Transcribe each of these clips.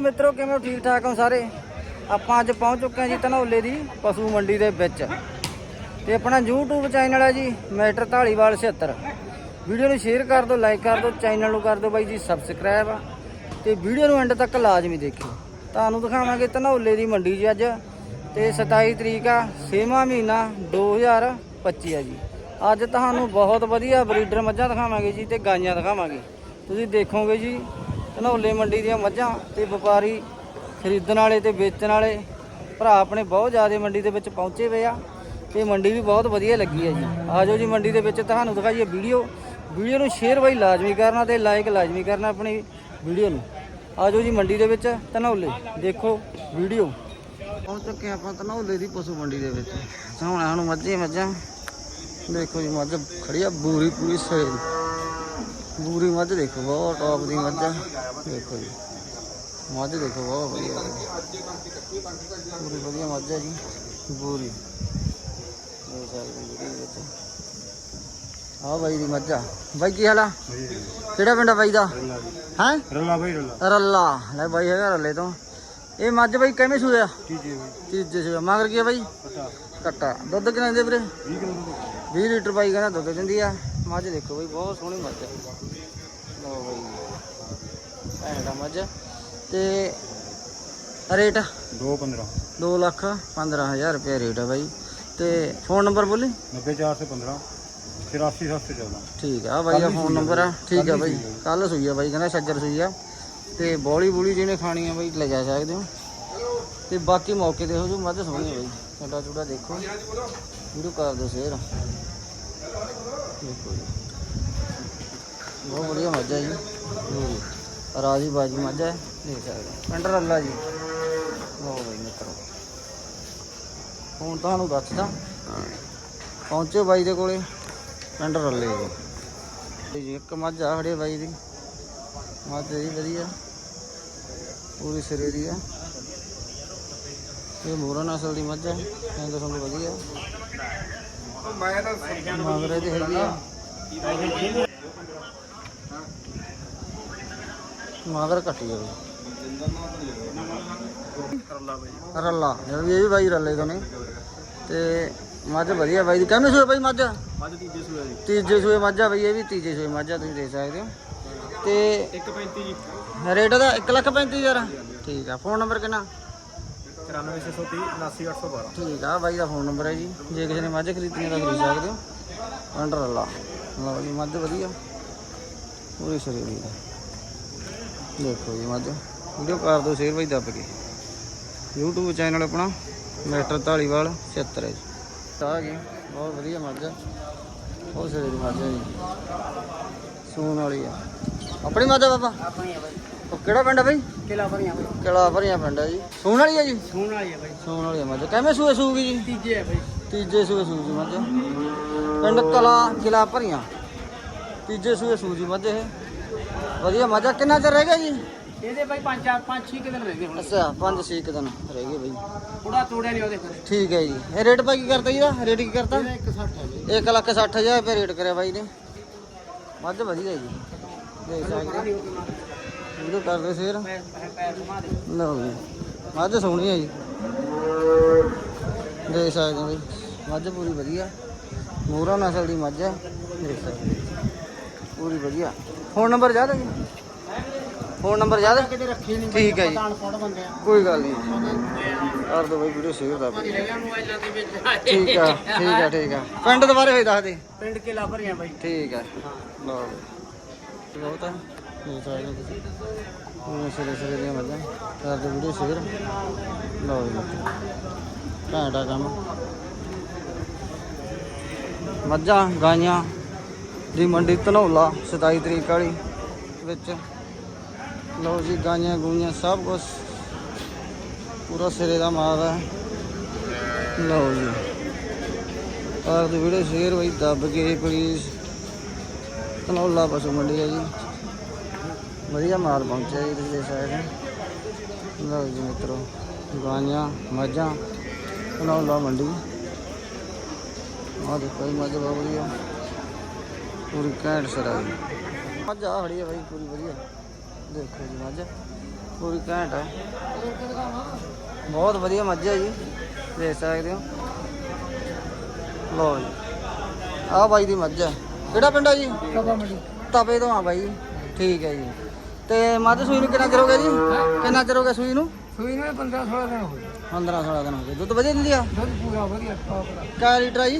ਮਿੱਤਰੋ, ਕਿਵੇਂ ਹੋ? ਠੀਕ ਠਾਕ ਹੋ ਸਾਰੇ? ਆਪਾਂ ਅੱਜ ਪਹੁੰਚ ਚੁੱਕੇ ਹਾਂ ਜੀ ਧਨੌਲੇ ਦੀ ਪਸ਼ੂ ਮੰਡੀ ਦੇ ਵਿੱਚ। ਤੇ ਆਪਣਾ YouTube ਚੈਨਲ ਹੈ ਜੀ, ਮੈਟਰ ਢਾਲੀਵਾਲ 76 ਵੀਡੀਓ ਨੂੰ ਸ਼ੇਅਰ ਕਰ ਦਿਓ ਲਾਈਕ ਕਰ ਦਿਓ ਚੈਨਲ ਨੂੰ ਕਰ ਦਿਓ ਬਾਈ ਜੀ ਸਬਸਕ੍ਰਾਈਬ ਤੇ ਵੀਡੀਓ ਨੂੰ ਐਂਡ ਤੱਕ ਲਾਜ਼ਮੀ ਦੇਖਿਓ। ਤੁਹਾਨੂੰ ਦਿਖਾਵਾਂਗੇ ਧਨੌਲੇ ਦੀ ਮੰਡੀ ਜੀ ਅੱਜ। ਤੇ 27 ਤਰੀਕ ਆ 6ਵਾਂ ਮਹੀਨਾ 2025 ਆ ਜੀ। ਅੱਜ ਤੁਹਾਨੂੰ ਬਹੁਤ ਵਧੀਆ ਬਰੀਡਰ ਮੱਝਾਂ ਦਿਖਾਵਾਂਗੇ ਜੀ ਤੇ ਗਾਈਆਂ ਦਿਖਾਵਾਂਗੇ। ਤੁਸੀਂ ਦੇਖੋਗੇ ਜੀ ਧਨੌਲੇ ਮੰਡੀ ਦੀਆਂ ਮੱਝਾਂ ਤੇ ਵਪਾਰੀ ਖਰੀਦਣ ਵਾਲੇ ਤੇ ਵੇਚਣ ਵਾਲੇ ਭਰਾ ਆਪਣੇ ਬਹੁਤ ਜ਼ਿਆਦਾ ਮੰਡੀ ਦੇ ਵਿੱਚ ਪਹੁੰਚੇ ਹੋਏ ਆ ਤੇ ਮੰਡੀ ਵੀ ਬਹੁਤ ਵਧੀਆ ਲੱਗੀ ਹੈ ਜੀ। ਆਜੋ ਜੀ ਮੰਡੀ ਦੇ ਵਿੱਚ ਤੁਹਾਨੂੰ ਦਿਖਾਈਏ ਵੀਡੀਓ। ਵੀਡੀਓ ਨੂੰ ਸ਼ੇਅਰ ਬਾਈ ਲਾਜ਼ਮੀ ਕਰਨਾ ਤੇ ਲਾਈਕ ਲਾਜ਼ਮੀ ਕਰਨਾ ਆਪਣੀ ਵੀਡੀਓ ਨੂੰ। ਆਜੋ ਜੀ ਮੰਡੀ ਦੇ ਵਿੱਚ ਧਨੌਲੇ ਦੇਖੋ ਵੀਡੀਓ। ਪਹੁੰਚ ਚੁੱਕੇ ਆਪਾਂ ਧਨੌਲੇ ਦੀ ਪਸ਼ੂ ਮੰਡੀ ਦੇ ਵਿੱਚ। ਸਾਹਮਣੇ ਸਾਨੂੰ ਮੱਝੇ ਮੱਝਾਂ। ਦੇਖੋ ਜੀ ਮੱਝ ਖੜੀ ਆ, ਬੂਰੀ ਪੂਰੀ ਸੜੇ ਬੂਰੀ ਮੱਝ ਦੇਖੋ ਬਹੁਤ ਟੌਪ ਦੀ ਮੱਝ ਆ। ਦੇਖੋ ਜੀ। ਮੱਝ ਦੇਖੋ ਬਹੁਤ ਵਧੀਆ ਪੂਰੀ ਵਧੀਆ ਮੱਝ ਹੈ ਜੀ। ਬੂਰੀ ਇਹ ਸਾਰੀ ਬੂਰੀ ਵਿੱਚ ਆ ਬਾਈ ਦੀ ਮੱਝ ਆ। ਬਾਈ ਕੀ ਹਾਲ ਆ? ਕਿਹੜਾ ਪਿੰਡ ਆ ਬਾਈ ਦਾ? ਹੈ? ਰੱਲਾ ਭਾਈ ਰੱਲਾ। ਰੱਲਾ। ਲੈ ਬਾਈ ਹੈਗਾ ਰੱਲੇ ਤੋਂ। ਇਹ ਮੱਝ ਬਾਈ ਕਿਵੇਂ ਸੂਇਆ ਕੀ ਜੀ ਭਾਈ ਤੀਜੇ ਸੂਇਆ ਮਗਰ ਕੀ ਆ ਬਾਈ? ਕੱਟਾ ਦੁੱਧ ਕਿੰਨਾ ਦਿੰਦੇ ਵੀਰੇ? 20 ਕਿਲੋ ਦੁੱਧ। 20 ਲੀਟਰ ਬਾਈ ਕਹਿੰਦਾ ਦੁੱਧ ਦਿੰਦੀ ਆ। ਮੱਝ ਦੇਖੋ ਬਈ ਬਹੁਤ ਸੋਹਣੀ ਮੱਝ ਆ। ਲਓ ਬਈ ਐਂ ਦਾ ਮੱਝ ਤੇ ਰੇਟ? 215 2 ਲੱਖ 15000 ਰੁਪਏ ਰੇਟ ਆ ਬਾਈ। ਤੇ ਫੋਨ ਨੰਬਰ ਬੋਲੀ? 90415 84714 ਠੀਕ ਆ ਬਾਈ ਦਾ ਫੋਨ ਨੰਬਰ ਆ। ਠੀਕ ਆ ਬਾਈ ਕੱਲ ਸੂਈ ਆ ਬਾਈ ਕਹਿੰਦਾ ਛੱਜਰ ਸੂਈ ਆ। ਤੇ ਬੋਲੀ ਬੂਲੀ ਜਿਹਨੇ ਖਾਣੀ ਆ ਬਾਈ ਲੈ ਜਾ ਸਕਦੇ ਹੋ। ਤੇ ਬਾਕੀ ਮੌਕੇ ਹੋ ਜੂ ਮੱਝ ਸੋਹਣੀ ਆ ਬਾਈ। ਛੱਡਾ ਚੂੜਾ ਦੇਖੋ। ਵੀਡੀਓ ਕਰ ਦਿਓ ਸ਼ੇਅਰ। ਦੇਖੋ ਜੀ ਬਹੁਤ ਵਧੀਆ ਮੱਝ ਹੈ ਜੀ। ਜੀ ਰਾਜੀ ਬਾਜੀ ਮੱਝ ਹੈ ਦੇਖ ਸਕਦੇ ਪਿੰਡ ਰੱਲਾ ਜੀ। ਲਓ ਬਾਈ ਮਿੱਤਰੋ। ਹੁਣ ਤੁਹਾਨੂੰ ਦੱਸਦਾ। ਪਹੁੰਚੇ ਬਾਈ ਦੇ ਕੋਲੇ। ਪਿੰਡ ਰੱਲੇ ਜੀ। ਜੀ, ਇੱਕ ਮੱਝ ਆ ਖੜੇ ਬਾਈ ਦੀ। ਮੱਝ ਦੀ ਵਧੀਆ ਪੂਰੀ ਸਿਰੇ ਦੀ ਆ। ਇਹ ਮੋਰਾ ਨਸਲ ਦੀ ਮੱਝ ਹੈ ਐਂ ਤਾਂ ਤੁਹਾਨੂੰ ਵਧੀਆ। ਮੈਂ ਤਾਂ ਮਗਰੇ ਦੀ ਹੈਗੀ ਆ ਮਗਰ ਕੱਟੀ ਆ ਬਈ ਰੱਲਾ ਭਾਈ ਰੱਲਾ ਇਹ ਵੀ ਇਹ ਵੀ ਬਾਈ ਰੱਲੇ ਤੋਂ ਨੇ। ਤੇ ਮੱਝ ਵਧੀਆ ਬਾਈ ਦੀ। ਕਹਿੰਦੇ ਸੂਏ ਬਾਈ ਮੱਝ? ਮੱਝ ਤੀਜੇ ਸੂਏ ਮੱਝ ਆ ਬਈ ਇਹ ਵੀ ਤੀਜੇ ਸੂਏ ਮੱਝ ਆ ਤੁਸੀਂ ਦੇਖ ਸਕਦੇ ਹੋ। ਤੇ 135 ਜੀ। ਰੇਟ ਦਾ 1 ਲੱਖ 35000 ਠੀਕ ਆ ਫੋਨ ਨੰਬਰ ਕਿੰਨਾ? 94630 79812 ਠੀਕ ਆ, ਬਾਈ ਦਾ ਫੋਨ ਨੰਬਰ ਹੈ ਜੀ। ਜੇ ਕਿਸੇ ਨੇ ਮੱਝ ਖਰੀਦਣੀ ਤਾਂ ਖਰੀਦ ਸਕਦੇ ਹੋ। ਅੰਡਰ ਅੱਲਾ ਲਓ ਜੀ, ਮੱਝ ਵਧੀਆ। ਪੂਰੀ ਸ਼ਰੀਰ ਦੀ ਦੇਖੋ ਜੀ ਮੱਝ। ਵੀਡੀਓ ਕਰ ਦਿਓ, ਸ਼ੇਅਰ ਬਾਈ ਦੱਬ ਕੇ। YouTube ਚੈਨਲ ਆਪਣਾ, ਮੈਟਰ ਢਾਲੀਵਾਲ 76 ਹੈ ਜੀ। ਆ ਗਈ, ਬਹੁਤ ਵਧੀਆ ਮੱਝ ਹੈ। ਬਹੁਤ ਸ਼ਰੀਰ ਦੀ ਮੱਝ ਹੈ ਜੀ। ਸੂਣ ਵਾਲੀ ਆ ਆਪਣੀ ਮੱਝ ਬਾਬਾ ਆਪਣੀ ਆ ਭਾਈ ਉਹ ਕਿਹੜਾ ਪਿੰਡ ਆ ਬਾਈ? ਕਿਲਾ ਭਰੀਆਂ ਭਾਈ ਕਿਲਾ ਭਰੀਆਂ ਪਿੰਡ ਹੈ ਜੀ। ਸੂਣ ਵਾਲੀ ਆ ਜੀ? ਸੂਣ ਵਾਲੀ ਆ ਭਾਈ ਸੂਣ ਵਾਲੀ ਆ ਮੱਝ। ਕਿਵੇਂ ਸੂਏ ਸੂਗੀ ਜੀ? ਤੀਜੇ ਆ ਭਾਈ ਤੀਜੇ ਸੂਏ ਸੂਜੀ ਮੱਝ। ਪਿੰਡ ਕਲਾ ਕਿਲਾ ਭਰੀਆਂ ਤੀਜੇ ਸੂਏ ਸੂਜੀ ਮੱਝ ਇਹ। ਵਧੀਆ ਮੱਝ ਆ। ਕਿੰਨਾ ਚਿਰ ਰਹਿ ਗਿਆ ਜੀ? ਇਹਦੇ ਭਾਈ ਪੰਜ ਚਾਰ ਪੰਜ ਛੇ ਕੁ ਦਿਨ ਰਹਿ ਗਏ ਹੁਣ। ਅੱਛਾ 5-6 ਦਿਨ ਰਹਿ ਗਏ ਬਈ। ਥੋੜਾ ਤੋੜਿਆ ਨਹੀਂ ਉਹਦੇ ਫਿਰ ਠੀਕ ਹੈ ਜੀ। ਇਹ ਰੇਟ ਭਾਈ ਕੀ ਕਰਤਾ ਜੀ ਇਹਦਾ? ਰੇਟ ਕੀ ਕਰਤਾ ਇਹਦਾ 160 ਹੈ ਜੀ। 1 ਲੱਖ 60 ਹਜ਼ਾਰ ਰੁਪਏ ਰੇਟ ਕਰਿਆ ਬਾਈ ਨੇ। ਮੱਝ ਵਧੀਆ ਜੀ। ਦੇਖ ਸਕਦੇ ਹੋ। Video share. ਘੁਮਾ ਦੇ। ਲਓ ਜੀ। ਮੱਝ ਸੋਹਣੀ ਹੈ ਜੀ। ਦੇਖ ਸਕਦੇ ਹੋ ਜੀ। ਮੱਝ ਪੂਰੀ ਵਧੀਆ। ਮੂਰਾ ਨਸਲ ਦੀ ਮੱਝ ਹੈ ਦੇਖ ਸਕਦੇ। ਪੂਰੀ ਵਧੀਆ। ਫੋਨ ਨੰਬਰ ਯਾਦ ਹੈ ਜੀ? ਫੋਨ ਨੰਬਰ ਯਾਦ ਹੈ ਕਿਤੇ ਰੱਖੇ ਨਹੀਂ ਠੀਕ ਹੈ ਜੀ। ਆ। ਕੋਈ ਗੱਲ ਨਹੀਂ ਕਰ ਦੋ ਬਈ ਵੀਡੀਓ ਸ਼ੇਅਰ ਵਿੱਚ। ਠੀਕ ਆ ਠੀਕ ਆ ਠੀਕ ਆ। ਪਿੰਡ ਦੁਬਾਰੇ ਹੋਈ ਦੱਸ ਦੇ। ਪਿੰਡ ਕਿਲਾ ਭਰੀਆਂ ਭਾਈ ਠੀਕ ਹੈ। ਲਓ। ਬਹੁਤ ਹੈ ਦੇਖ ਸਕਦੇ ਹੋ ਤੁਸੀਂ? ਉਹ ਸਿਰੇ ਸਿਰੇ ਦੀਆਂ ਮੱਝਾਂ ਕਰ ਦਿਓ ਵੀਡੀਓ ਸ਼ੇਅਰ। ਲਓ ਜੀ। ਘੈਂਟਾ ਕੰਮ। ਮੱਝਾਂ, ਗਾਈਆਂ ਦੀ ਮੰਡੀ ਧਨੌਲਾ 27 ਤਰੀਕ ਵਾਲੀ ਵਿੱਚ। ਲਓ ਜੀ, ਗਾਈਆਂ, ਗੂਈਆਂ, ਸਭ ਕੁਝ ਪੂਰਾ ਸਿਰੇ ਦਾ ਮਾਲ ਹੈ। ਲਓ ਜੀ। ਆਰ ਦੀ ਵੀਡੀਓ ਸ਼ੇਅਰ ਬਈ, ਦੱਬ ਕੇ ਪਲੀਜ਼ ਧਨੌਲਾ ਪਸ਼ੂ ਮੰਡੀ ਹੈ ਜੀ। ਵਧੀਆ ਮਾਲ ਪਹੁੰਚਿਆ ਜੀ ਤੁਸੀਂ ਦੇਖ ਸਕਦੇ ਹੋ ਲਓ ਜੀ ਮਿੱਤਰੋ ਗਾਈਆਂ ਮੱਝਾਂ ਧਨੌਲਾ ਮੰਡੀ। ਆਹ ਦੇਖੋ ਜੀ ਮੱਝ ਬਹੁਤ ਵਧੀਆ। ਪੂਰੀ ਘੈਂਟ ਸਰਾ ਜੀ। ਮੱਝ ਆ ਖੜੀ ਹੈ ਬਾਈ ਪੂਰੀ ਵਧੀਆ। ਦੇਖੋ ਜੀ ਮੱਝ ਪੂਰੀ ਘੈਂਟ ਹੈ ਬਹੁਤ ਵਧੀਆ ਮੱਝ ਹੈ ਜੀ ਦੇਖ ਸਕਦੇ ਹੋ। ਲਓ ਜੀ ਆਹ ਬਾਈ ਦੀ ਮੱਝ ਹੈ ਕਿਹੜਾ ਪਿੰਡ ਹੈ ਜੀ? ਤਪੇ ਤੋਂ ਆ ਬਾਈ। ਠੀਕ ਹੈ ਜੀ। ਤੇ ਮਾਤਾ ਸੂਈ ਨੂੰ ਕਿੰਨਾ ਕਰੋਗੇ ਜੀ? ਕਿੰਨਾ ਚਿਰ ਸੂਈ ਨੂੰ? ਸੂਈ ਨੂੰ 15 16 ਦਿਨ ਹੋ ਗਏ। 15 16 ਦਿਨ ਹੋ ਗਏ। ਦੁੱਧ ਵਧੀਆ ਦਿੰਦੀ ਆ? ਦੁੱਧ ਪੂਰਾ ਵਧੀਆ ਟੌਪ ਦਾ ਕਿਆ ਲੀਟਰ ਆ ਜੀ?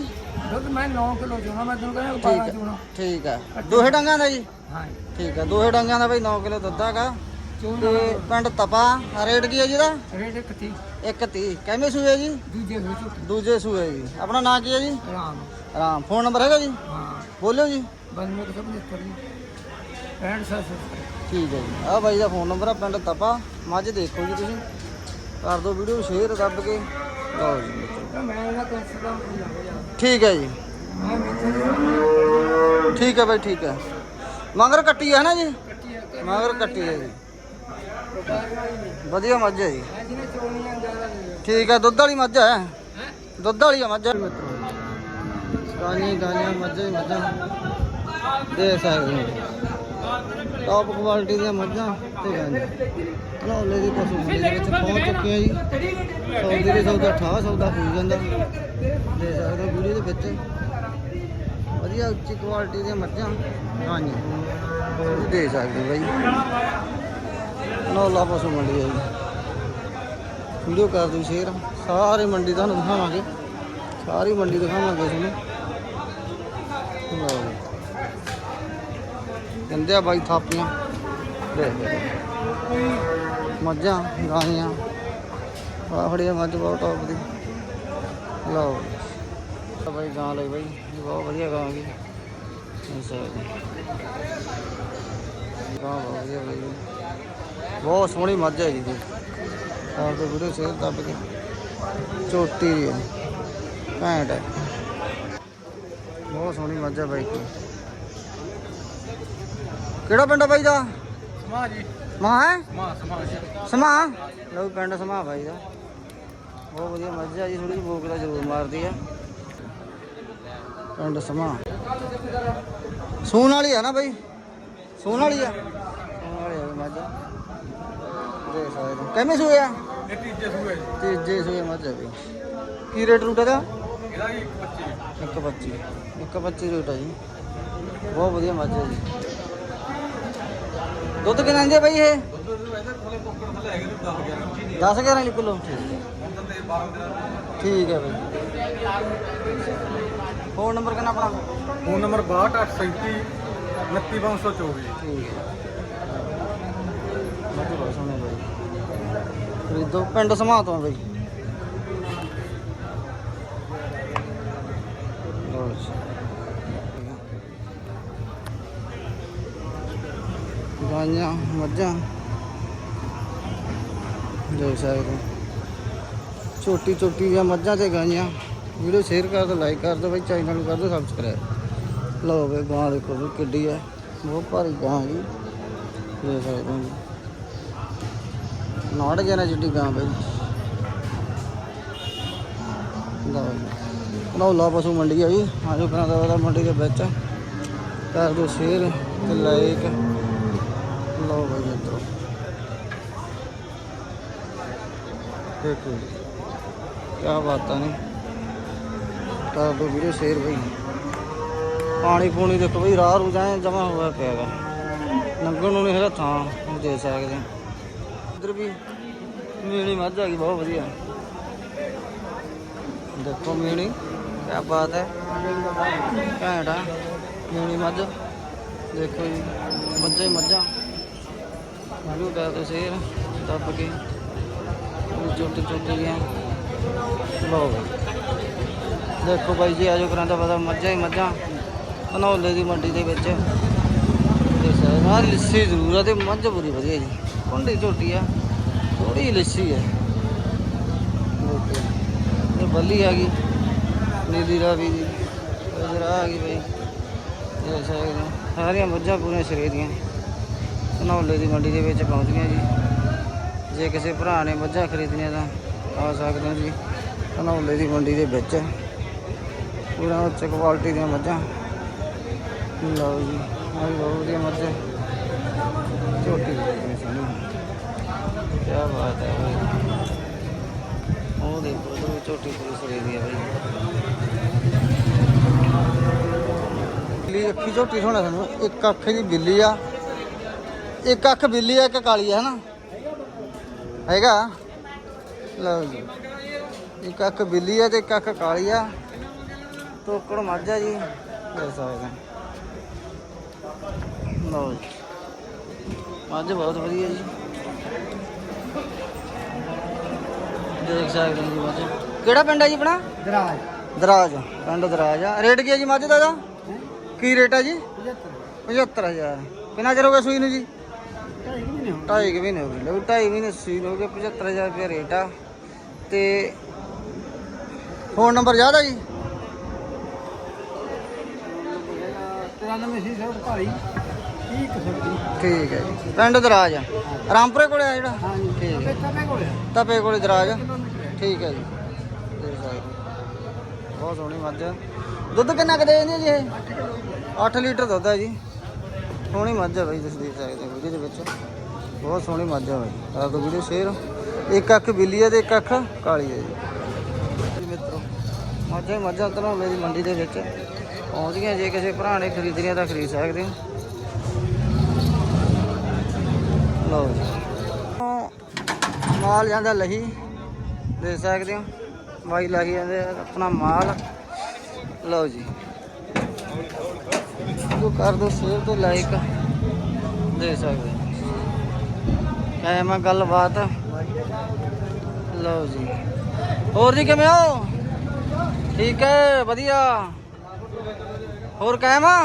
ਦੁੱਧ ਮੈਂ 9 ਕਿਲੋ ਚੋਣਾ ਮੈਂ ਤੁਹਾਨੂੰ ਕਹਿੰਦਾ 12 ਚੋਣਾ। ਠੀਕ ਆ। ਦੋਹੇ ਡੰਗਾਂ ਦਾ ਜੀ? ਹਾਂ ਠੀਕ ਆ ਦੋਹੇ ਡੰਗਾਂ ਦਾ ਬਈ 9 ਕਿਲੋ ਦੁੱਧ ਆਗਾ ਤੇ ਪਿੰਡ ਤਪਾ ਰੇਟ ਕੀ ਹੈ ਜੀ ਦਾ ਰੇਟ 31 31 ਕਿੰਨੇ ਸੂਏ ਜੀ? ਦੂਜੇ ਸੂਏ ਦੂਜੇ ਸੂਏ ਜੀ। ਆਪਣਾ ਨਾਂ ਕੀ ਹੈ ਜੀ? ਰਾਮ। ਰਾਮ। ਫੋਨ ਨੰਬਰ ਹੈਗਾ ਜੀ? ਹਾਂ। ਬੋਲਿਓ ਜੀ। 9275 67 ਠੀਕ ਹੈ ਜੀ। ਆਹ ਬਾਈ ਦਾ ਫੋਨ ਨੰਬਰ ਆ, ਪਿੰਡ ਤਪਾ। ਮੱਝ ਦੇਖੋ ਜੀ ਤੁਸੀਂ। ਕਰ ਦਿਓ ਵੀਡੀਓ ਸ਼ੇਅਰ ਦੱਬ ਕੇ। ਲਓ ਜੀ। ਠੀਕ ਹੈ ਜੀ। ਠੀਕ ਹੈ ਬਾਈ, ਠੀਕ ਹੈ। ਮਗਰ ਕੱਟੀ ਹੈ ਨਾ ਜੀ? ਮਗਰ ਕੱਟੀ ਹੈ ਜੀ। ਵਧੀਆ ਮੱਝ ਹੈ ਜੀ। ਠੀਕ ਹੈ, ਦੁੱਧ ਵਾਲੀ ਮੱਝ ਹੈ। ਦੁੱਧ ਵਾਲੀ ਆ ਮੱਝ। ਗਾਨੀ ਗਾਨੀਆਂ ਮੱਝਾਂ ਹੀ ਮੱਝਾਂ। ਦੇ ਸਕਦੇ ਹੋ। ਟੌਪ ਕੁਆਲਿਟੀ ਦੀਆਂ ਮੱਝਾਂ ਤੇ ਗਾਨੀਆਂ ਧਨੌਲੇ ਦੀ ਪਸ਼ੂ ਮੰਡੀ ਦੇ ਵਿੱਚ ਪਹੁੰਚ ਚੁੱਕੇ ਆ ਜੀ। ਸੌਦੇ ਦੇ ਸੌਦਾ ਠਾ ਸੌਦਾ ਹੋ ਜਾਂਦਾ। ਦੇ ਸਕਦੇ ਹੋ ਵੀਡੀਓ ਦੇ ਵਿੱਚ। ਵਧੀਆ ਉੱਚੀ ਕੁਆਲਿਟੀ ਦੀਆਂ ਮੱਝਾਂ। ਹਾਂਜੀ ਤੁਸੀਂ ਦੇ ਸਕਦੇ ਹੋ ਬਾਈ। ਨੌਲਾ ਪਸ਼ੂ ਮੰਡੀ ਹੈ ਜੀ। ਵੀਡੀਓ ਕਰ ਦਿਓ ਸ਼ੇਅਰ। ਸਾਰੀ ਮੰਡੀ ਤੁਹਾਨੂੰ ਦਿਖਾਵਾਂਗੇ। ਸਾਰੀ ਮੰਡੀ ਦਿਖਾਵਾਂਗੇ ਤੁਹਾਨੂੰ। ਲਓ ਜੀ। ਆ ਬਾਈ ਥਾਪੀਆਂ। ਦੇਖ ਲਓ। ਮੱਝਾਂ ਗਾਈਆਂ ਆਹ ਮੱਝ ਬਹੁਤ ਟੌਪ ਦੀ। ਲਓ ਬਾਈ ਗਾਂ ਲਈ ਬਾਈ, ਇਹ ਬਹੁਤ ਵਧੀਆ ਗਾਂ ਗਈ ਗਾਂ ਬਹੁਤ ਵਧੀਆ ਬਾਈ ਬਹੁਤ ਸੋਹਣੀ ਮੱਝ ਹੈ ਜੀ। ਦੀ ਆਪ ਦੇ ਵੀਡੀਓ ਸ਼ੇਅਰ ਦੱਬ ਕੇ। ਚੋਟੀ ਦੀ ਹੈ ਘੈਂਟ ਹੈ। ਬਹੁਤ ਸੋਹਣੀ ਮੱਝ ਹੈ ਬਾਈ ਕਿਹੜਾ ਪਿੰਡ ਆ ਬਾਈ ਦਾ? ਸਮਾ ਜੀ। ਮਾਂ ਹੈ? ਸਮਾ ਸਮਾ ਜੀ। ਸਮਾ? ਲਓ ਪਿੰਡ ਸਮਾ ਬਾਈ ਦਾ। ਬਹੁਤ ਵਧੀਆ ਮੱਝ ਹੈ ਜੀ ਥੋੜੀ ਜਿਹੀ ਭੋਗ ਦਾ ਜ਼ਰੂਰ ਮਾਰਦੀ ਹੈ ਪਿੰਡ ਸਮਾ। ਸੂਣ ਵਾਲੀ ਆ ਨਾ ਬਾਈ? ਸੂਣ ਵਾਲੀ ਆ? ਸੂਣ ਵਾਲੀ ਆ ਮੱਝ। ਦੇਖ ਸਕਦੇ ਹੋ। ਕਿੰਨੇ ਸੂਏ ਆ? ਇਹ ਤੀਜੇ ਸੂਏ ਤੀਜੇ ਸੂਏ ਮੱਝ ਬਈ। ਕੀ ਰੇਟ ਰੂਟ ਇਹਦਾ? ਇਹਦਾ ਵੀ 25 125 125 ਰੇਟ ਹੈ ਜੀ। ਬਹੁਤ ਵਧੀਆ ਮੱਝ ਹੈ ਜੀ। ਦੁੱਧ ਕਿੰਨਾ ਦਿੰਦੇ ਬਈ ਇਹ? ਦੁੱਧ ਵੈਸੇ ਥੋੜੇ ਕੋਕੜ ਥੱਲੇ ਹੈਗੇ ਨੇ 10 11 10 11 ਕਿਲੋ। ਠੀਕ ਹੈ। ਦੁੱਧ ਤੇ 12 13 ਠੀਕ ਹੈ ਬਈ। ਫੋਨ ਨੰਬਰ ਕਿੰਨਾ ਆਪਣਾ? ਫੋਨ ਨੰਬਰ 6237 29524 ਠੀਕ ਹੈ। ਮੱਝ ਬਹੁਤ ਸੋਹਣੀ ਬਈ। ਖਰੀਦੋ ਪਿੰਡ ਸਮਾ ਤੋਂ ਬਈ। ਲਓ ਜੀ। ਗਾਈਆਂ ਮੱਝਾਂ। ਦੇਖ ਸਕਦੇ ਹੋ। ਛੋਟੀ ਛੋਟੀ ਜਾਂ ਮੱਝਾਂ ਤੇ ਗਾਈਆਂ। ਵੀਡੀਓ ਸ਼ੇਅਰ ਕਰ ਦਿਓ ਲਾਈਕ ਕਰ ਦਿਓ ਬਈ ਚੈਨਲ ਨੂੰ ਕਰ ਦਿਓ ਸਬਸਕ੍ਰਾਈਬ ਲਓ ਬਈ, ਗਾਂ ਦੇਖੋ ਵੀ ਕਿੱਡੀ ਹੈ। ਬਹੁਤ ਭਾਰੀ ਗਾਂ ਜੀ। ਦੇਖ ਸਕਦੇ ਹੋ ਨਾੜ ਗਿਆ ਜਿੱਡੀ ਗਾਂ ਬਈ। ਲਓ ਨੌਲਾ ਪਸ਼ੂ ਮੰਡੀ ਆ ਜੀ ਆਜੋ ਕਰਾਂ ਦਾ ਮੰਡੀ ਦੇ ਵਿੱਚ। ਕਰ ਦਿਓ ਸ਼ੇਅਰ ਤੇ ਲਾਈਕ ਲਓ ਬਈ ਮਿੱਤਰੋ। ਦੇਖੋ ਕੀ ਬਾਤਾਂ ਨੇ। ਕਰ ਦਿਓ ਵੀਡੀਓ ਸ਼ੇਅਰ ਬਈ ਪਾਣੀ ਪੂਣੀ ਦੇਖੋ ਬਈ ਰਾਹ ਰੂ ਜਾਏ, ਜਮਾ ਹੋਇਆ ਪਿਆ ਹੈਗਾ। ਲੰਘਣ ਨੂੰ ਨਹੀਂ ਹੈਗਾ ਥਾਂ ਦੇ ਸਕਦੇ ਹਾਂ। ਇੱਧਰ ਵੀ ਮੀਣੀ ਮੱਝ ਆ ਗਈ, ਬਹੁਤ ਵਧੀਆ। ਦੇਖੋ ਮੀਣੀ ਕੀ ਬਾਤ ਹੈ। ਘੈਂਟ ਆ ਮੀਣੀ ਮੱਝ। ਦੇਖੋ ਜੀ, ਮੱਝਾਂ ਮੱਝਾਂ। ਮੈਨੂੰ ਕਰ ਦੋ ਸ਼ੇਰ ਦੱਬ ਕੇ ਛੋਟੇ ਛੋਟੇ ਗਿਆ। ਲਓ ਬਈ। ਦੇਖੋ ਬਾਈ ਜੀ, ਆਜੋ ਕਰਾਂ ਦਾ ਪਤਾ, ਮੱਝਾਂ ਹੀ ਮੱਝਾਂ। ਧਨੌਲੇ ਦੀ ਮੰਡੀ ਦੇ ਵਿੱਚ। ਤੇ ਸਾਰਾ ਲੱਸੀ ਜ਼ਰੂਰ ਆ ਤੇ ਮੱਝ ਬੁਰੀ ਵਧੀਆ ਜੀ। ਕੁੰਡੀ ਝੋਟੀ ਆ। ਥੋੜੀ ਲੱਸੀ ਹੈ ਦੇਖੋ ਇਹ ਬੱਲੀ ਆ ਗਈ। ਨੀਲੀ ਰਾਵੀ ਦੀ। ਇਹ ਜਰਾ ਆ ਗਈ ਬਈ। ਇਹ ਸਕਦੇ ਸਾਰੀਆਂ ਮੱਝਾਂ ਪੂਰੀਆਂ ਸਿਰੇ ਦੀਆਂ। ਧਨੌਲੇ ਦੀ ਮੰਡੀ ਦੇ ਵਿੱਚ ਪਹੁੰਚ ਗਈਆਂ ਜੀ। ਜੇ ਕਿਸੇ ਭਰਾ ਨੇ ਮੱਝਾਂ ਖਰੀਦਣੀਆਂ ਤਾਂ ਆ ਸਕਦੇ ਹੋ ਜੀ, ਧਨੌਲੇ ਦੀ ਮੰਡੀ ਦੇ ਵਿੱਚ। ਪੂਰਾ ਉੱਚ ਕੁਆਲਿਟੀ ਦੀਆਂ ਮੱਝਾਂ। ਲਓ ਜੀ, ਆ ਵੀ ਬਹੁਤ ਵਧੀਆ ਮੱਝ ਹੈ। ਝੋਟੀ ਬਹੁਤ ਸੋਹਣੀ ਬਾਤ ਹੈ ਉਹ ਦੇਖੋ, ਉਹ ਵੀ ਝੋਟੀ ਪੂਰੀ ਹੈ ਬਈ। ਬਿੱਲੀ ਅੱਖੀ ਝੋਟੀ ਸੋਹਣਾ ਸਾਨੂੰ। ਇੱਕ ਅੱਖ ਦੀ ਬਿੱਲੀ ਆ। ਇੱਕ ਅੱਖ ਬਿੱਲੀ ਆ ਇੱਕ ਕਾਲੀ ਆ ਹਨਾ? ਹੈਗਾ? ਲਓ ਜੀ। ਇੱਕ ਅੱਖ ਬਿੱਲੀ ਆ ਤੇ ਇੱਕ ਅੱਖ ਕਾਲੀ ਆ। ਟੋਕੜ ਮੱਝ ਆ ਜੀ। ਦੇਖ ਸਕਦੇ। ਲਓ ਜੀ। ਮੱਝ ਬਹੁਤ ਵਧੀਆ ਜੀ। ਦੇਖ ਸਕਦੇ ਜੀ ਮੱਝ। ਕਿਹੜਾ ਪਿੰਡ ਹੈ ਜੀ ਆਪਣਾ? ਦਰਾਜ। ਦਰਾਜ। ਪਿੰਡ ਦਰਾਜ ਆ। ਰੇਟ ਕੀ ਹੈ ਜੀ ਮੱਝ ਦਾ ਦਾ ਕੀ ਰੇਟ ਹੈ ਜੀ? 75000 ਕਿੰਨਾ ਚਿਰ ਹੋ ਗਿਆ ਸੂਈ ਨੂੰ ਜੀ? ਢਾਈ ਕੁ ਮਹੀਨੇ ਹੋ ਗਏ ਲਓ ਢਾਈ ਮਹੀਨੇ ਨੂੰ ਹੋ ਗਏ 75000 ਰੁਪਏ ਰੇਟ ਆ। ਤੇ ਫੋਨ ਨੰਬਰ ਯਾਦ ਆ ਜੀ? 93 ਸੀ ਸਰ ਭਾਈ 30 ਕਸਰਤੀ ਠੀਕ ਹੈ ਜੀ। ਪਿੰਡ ਦਰਾਜ ਆ। ਰਾਮਪੁਰੇ ਕੋਲੇ ਆ ਜਿਹੜਾ? ਠੀਕ ਹੈ ਤਪੇ ਕੋਲੇ ਦਰਾਜ ਆ। ਠੀਕ ਹੈ ਜੀ। ਦੇਖ ਸਕਦੇ ਹੋ। ਬਹੁਤ ਸੋਹਣੀ ਮੱਝ ਆ। ਦੁੱਧ ਕਿੰਨਾ ਕੁ ਦੇ ਹੈ ਜੀ ਇਹ? 8 ਲੀਟਰ ਦੁੱਧ ਹੈ ਜੀ। ਸੋਹਣੀ ਮੱਝ ਹੈ ਬਾਈ ਤੁਸੀਂ ਦੇਖ ਸਕਦੇ ਹੋ ਵੀਡੀਓ ਦੇ ਵਿੱਚ। ਬਹੁਤ ਸੋਹਣੀ ਮੱਝ ਹੈ। ਬਾਈ ਕਰ ਵੀਡੀਓ ਸ਼ੇਅਰ ਇੱਕ ਅੱਖ ਬਿੱਲੀ ਹੈ ਤੇ ਇੱਕ ਅੱਖ ਕਾਲੀ ਹੈ ਜੀ। ਜੀ ਮਿੱਤਰੋ, ਮੱਝਾਂ ਹੀ ਮੱਝਾਂ ਤਰ੍ਹਾਂ ਮੇਰੀ ਮੰਡੀ ਦੇ ਵਿੱਚ। ਪਹੁੰਚ ਗਈਆਂ ਜੇ ਕਿਸੇ ਭਰਾ ਨੇ ਖਰੀਦਣੀਆਂ ਤਾਂ ਖਰੀਦ ਸਕਦੇ ਹੋ। ਲਓ ਜੀ। ਮਾਲ ਜਾਂਦਾ ਲਹੀ, ਦੇ ਸਕਦੇ ਹੋ। ਬਾਈ ਲਾਈ ਜਾਂਦੇ ਆਪਣਾ ਮਾਲ। ਲਓ ਜੀ। ਕਰ ਦੋ ਸ਼ੇਅਰ ਤੇ ਲਾਈਕ ਦੇ ਸਕਦੇ ਕਾਇਮ ਆ ਗੱਲਬਾਤ। ਲਓ ਜੀ। ਹੋਰ ਜੀ ਕਿਵੇਂ ਹੋ? ਠੀਕ ਹੈ ਵਧੀਆ। ਹੋਰ ਕਾਇਮ ਆ?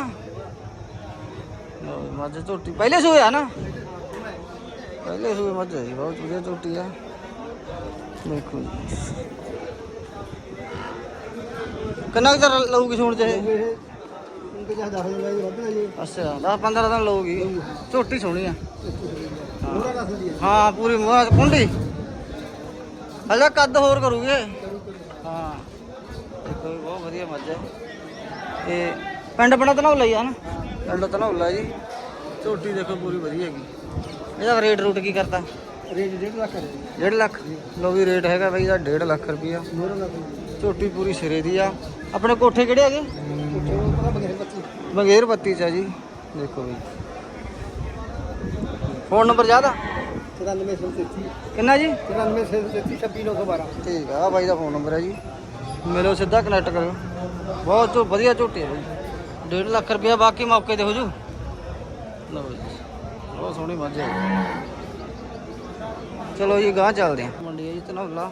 ਮੱਝ ਝੋਟੀ। ਪਹਿਲੇ ਸੂਏ ਆ ਨਾ? ਪਹਿਲੇ ਸੂਏ ਮੱਝ ਹੈ ਜੀ ਬਹੁਤ ਵਧੀਆ ਝੋਟੀ ਆ। ਦੇਖੋ ਜੀ। ਕਿੰਨਾ ਚਿਰ ਲਊਗੀ ਸੂਣ ਚ ਇਹ? ਅੱਛਾ 10 15 ਦਿਨ ਲਊਗੀ। ਝੋਟੀ ਸੋਹਣੀ ਆ। ਹਾਂ ਪੂਰੀ ਮੂੰਹ ਕੁੰਡੀ। ਹਲੇ ਕੱਦ ਹੋਰ ਕਰੂਗੇ। ਹਾਂ। ਦੇਖੋ ਬਹੁਤ ਵਧੀਆ ਮੱਝ ਹੈ। ਤੇ ਪਿੰਡ ਬਣਾ ਤਨੌਲਾ ਹੀ ਆ ਨਾ। ਪਿੰਡ ਤਨੌਲਾ ਜੀ ਝੋਟੀ ਦੇਖੋ ਪੂਰੀ ਵਧੀਆ ਹੈਗੀ। ਇਹਦਾ ਰੇਟ ਰੂਟ ਕੀ ਕਰਤਾ ਰੇਟ 1.5 ਲੱਖ ਹੈ। 1.5 ਲੱਖ? ਲੋ ਵੀ ਰੇਟ ਹੈਗਾ ਬਈ ਇਹਦਾ 1.5 ਲੱਖ ਲੱਖ ਝੋਟੀ ਪੂਰੀ ਸਿਰੇ ਦੀ ਆ। ਆਪਣੇ ਕੋਠੇ ਕਿਹੜੇ ਹੈਗੇ? ਪਤਾ ਬਗੈਰ ਬੱਚੀ ਬੰਗੇਰ ਬੱਤੀ ਚ ਆ ਜੀ। ਦੇਖੋ ਬਈ। ਫੋਨ ਨੰਬਰ ਯਾਦ ਆ? 9433 ਕਿੰਨਾ ਜੀ? 9433 26912 ਠੀਕ ਆ ਬਾਈ ਦਾ ਫੋਨ ਨੰਬਰ ਹੈ ਜੀ। ਮਿਲੋ ਸਿੱਧਾ ਕਨੈਕਟ ਕਰਿਓ। ਬਹੁਤ ਵਧੀਆ ਝੋਟੀ ਹੈ ਬਾਈ। 1.5 ਲੱਖ ਰੁਪਇਆ ਬਾਕੀ ਮੌਕੇ ਤੇ ਹੋ ਜੂ। ਲਓ ਜੀ। ਬਹੁਤ ਸੋਹਣੀ ਮੱਝ ਹੈ। ਚਲੋ ਜੀ ਗਾਂ ਚੱਲਦੇ ਹਾਂ। ਮੰਡੀ ਹੈ ਜੀ ਧਨੌਲਾ।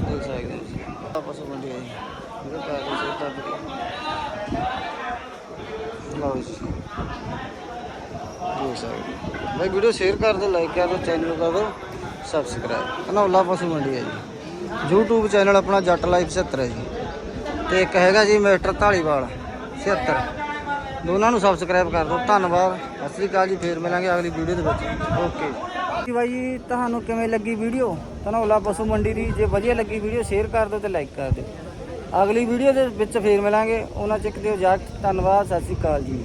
ਦੇਖ ਸਕਦੇ ਹੋ ਜੀ ਆਹ ਪਸ਼ੂ ਮੰਡੀ ਹੈ ਜੀ। ਲਓ ਜੀ। ਦੇਖ ਸਕਦੇ ਹੋ। ਬਾਈ ਵੀਡੀਓ ਸ਼ੇਅਰ ਕਰ ਦਿਓ ਲਾਈਕ ਕਰ ਦਿਓ ਚੈਨਲ ਕਰ ਦਿਓ ਸਬਸਕ੍ਰਾਈਬ ਧਨੌਲਾ ਪਸ਼ੂ ਮੰਡੀ ਹੈ ਜੀ। YouTube ਚੈਨਲ ਆਪਣਾ ਜੱਟ ਲਾਈਫ 76 ਹੈ ਜੀ। ਤੇ ਇੱਕ ਹੈਗਾ ਜੀ ਮਿਸਟਰ ਢਾਲੀਵਾਲ 76 ਦੋਨਾਂ ਨੂੰ ਸਬਸਕ੍ਰਾਈਬ ਕਰ ਦਿਓ। ਧੰਨਵਾਦ। ਸਤਿ ਸ੍ਰੀ ਅਕਾਲ ਜੀ, ਫੇਰ ਮਿਲਾਂਗੇ ਅਗਲੀ ਵੀਡੀਓ ਦੇ ਵਿੱਚ। ਓਕੇ ਜੀ। ਬਾਈ ਜੀ, ਤੁਹਾਨੂੰ ਕਿਵੇਂ ਲੱਗੀ ਵੀਡੀਓ ਧਨੌਲਾ ਪਸ਼ੂ ਮੰਡੀ ਦੀ ਜੇ ਵਧੀਆ ਲੱਗੀ ਵੀਡੀਓ ਸ਼ੇਅਰ ਕਰ ਦਿਓ ਤੇ ਲਾਈਕ ਕਰ ਦਿਓ। ਅਗਲੀ ਵੀਡੀਓ ਦੇ ਵਿੱਚ ਫੇਰ ਮਿਲਾਂਗੇ। ਉਹਨਾਂ ਚੱਕ ਦਿਓ ਜਾ ਧੰਨਵਾਦ। ਸਤਿ ਸ੍ਰੀ ਅਕਾਲ ਜੀ।